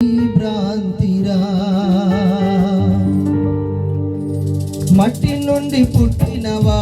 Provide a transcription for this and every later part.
భ్రాంతిరా. మట్టి నుండి పుట్టినవా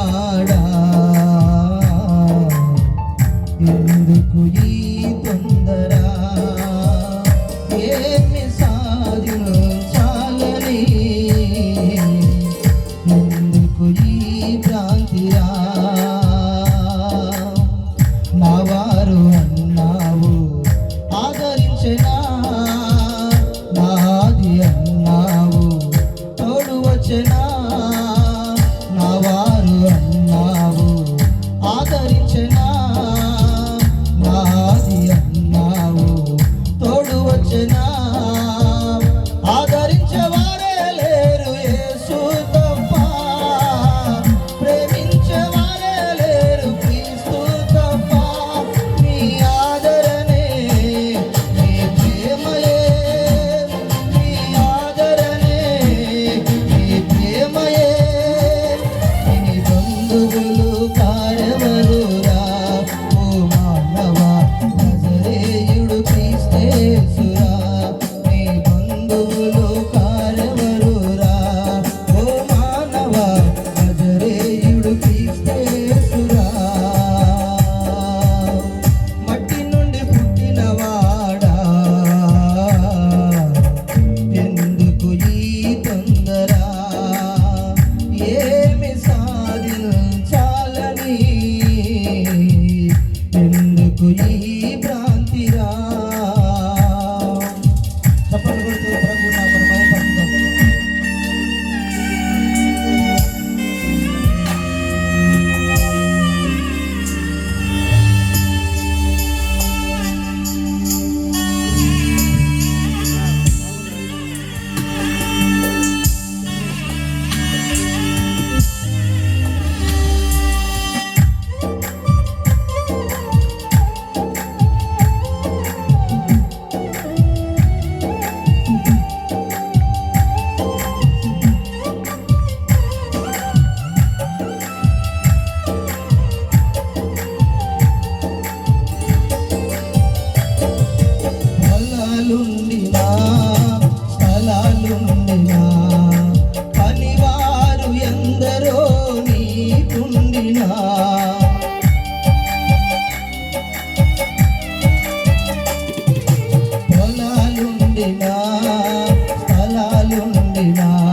Allah.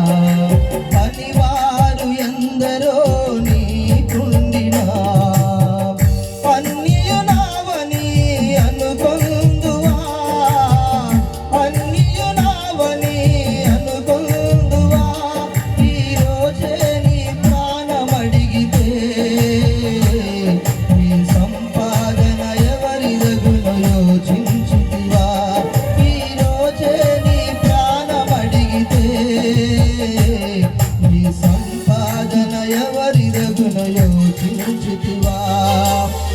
Thank you,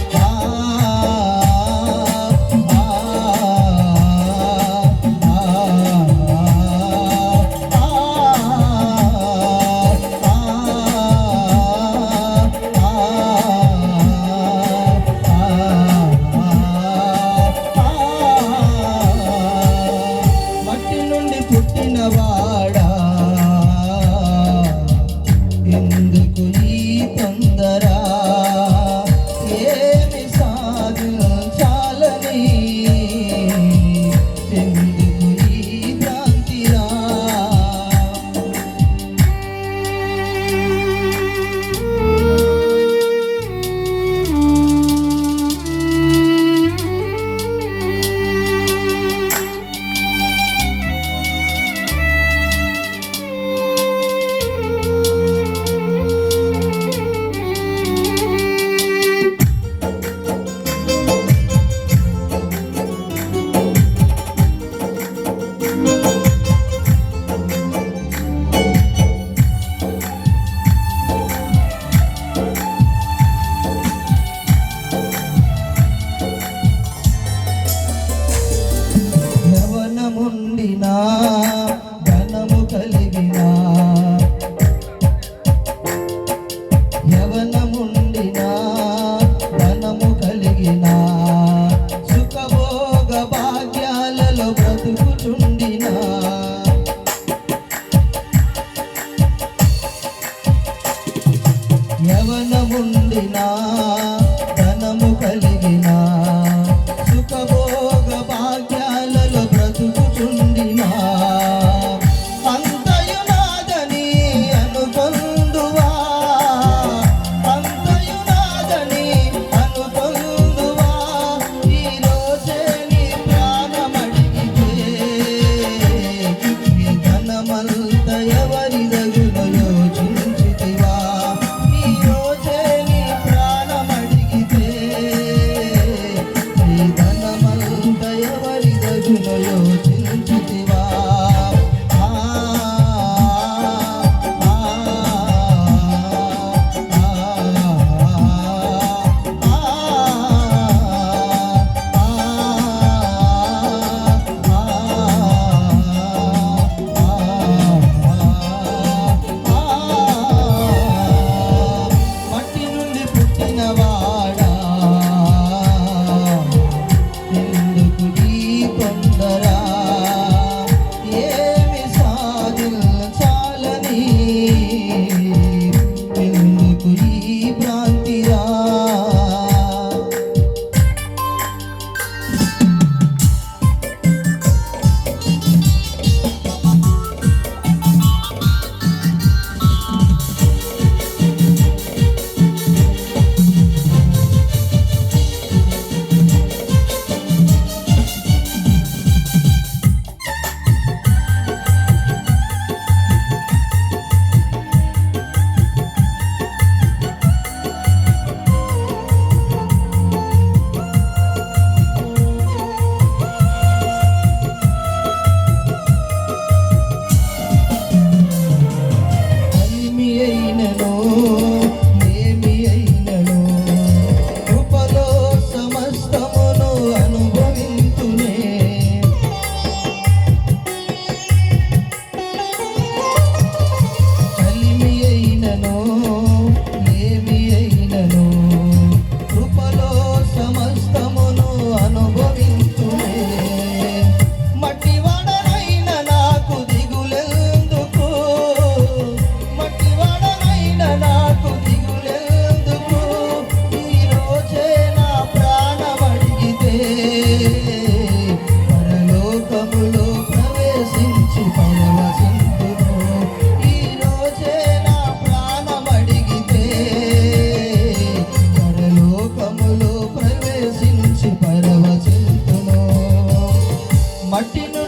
ಮಟ್ಟಿನ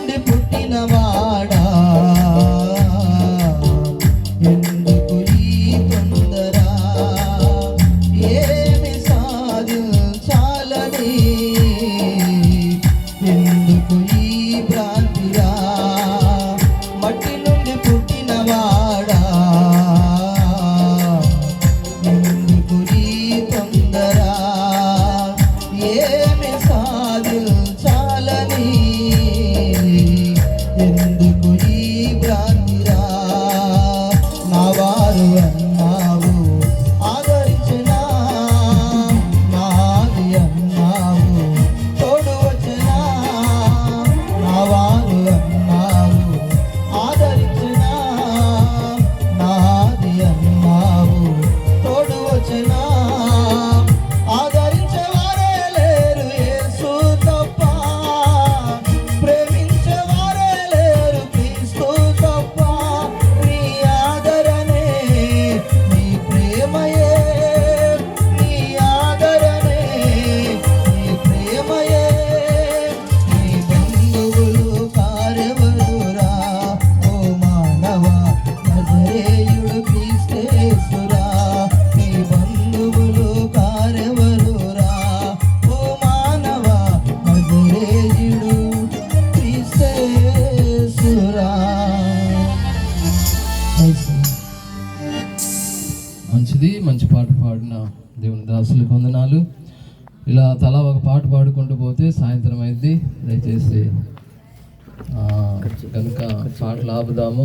పాడిన దేవుని దాసులకు వందనాలు. ఇలా తలా ఒక పాట పాడుకుంటూ పోతే సాయంత్రం అయింది. దయచేసి కనుక పాటలు ఆపుదాము